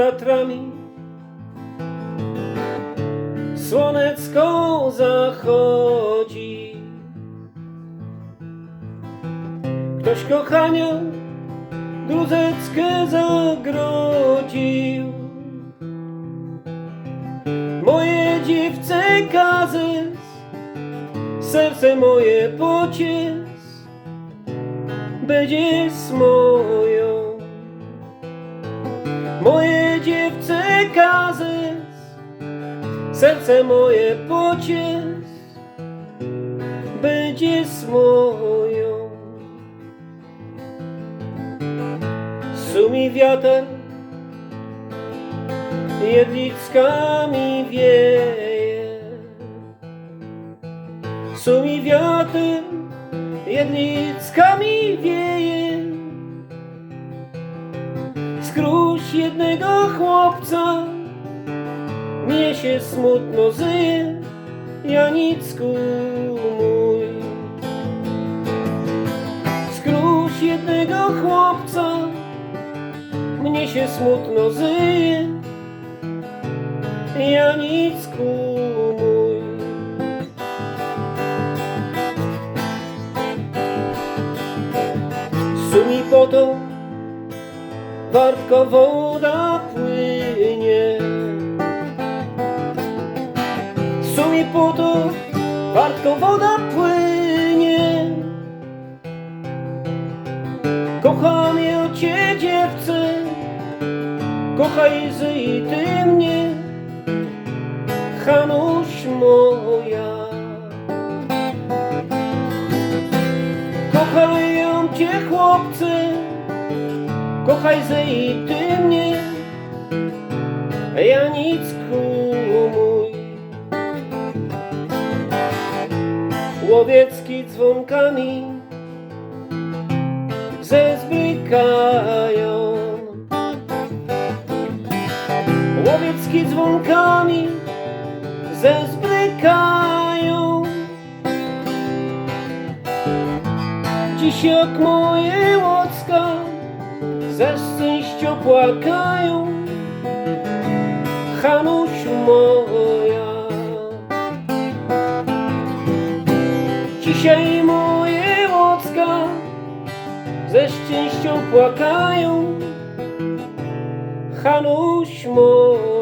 Tatrami. Słonecko zachodzi. Ktoś kochania Druzeckę zagrodził. Moje dziewczę kazes Serce moje pociec Będziesz moją. Moje dziewczę kazes Serce moje pociec Będziesz moją. Sumi wiatr Jedlickami wieje. Sumi wiatr Jedlickami wieje Jednego chłopca. Mnie się smutno zyje Janicku mój. Skróć jednego chłopca. Mnie się smutno zyje Janicku mój. Sumi Wartko woda płynie. Sumi potok Wartko woda płynie. Kocham ja cię dziewczę Kochaj z i ty mnie. Hanuś Kochaj ze i ty mnie Janicku mój. Łowiecki dzwonkami Zezbrykają Łowiecki dzwonkami Zezbrykają Dziś jak moje łocka ze szczęścia płakają. Hanuś moja. Dzisiaj moje łocka ze szczęścią płakają. Hanuś moja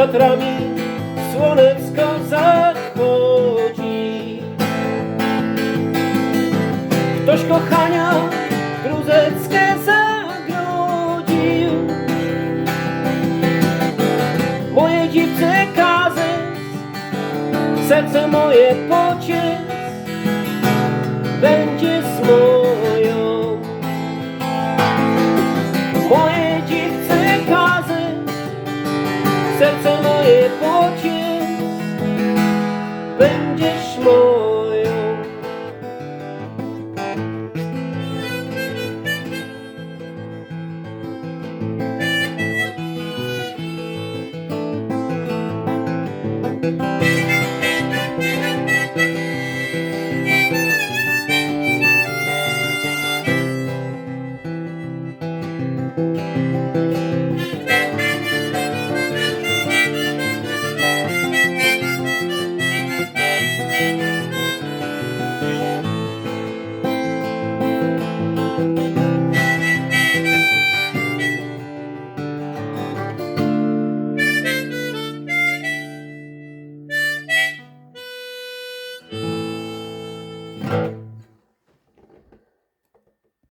Tatrami słonecko zachodzi. Ktoś kochania Gruzeckę zagrodził. Moje dziewczę kazes Serce moje pociec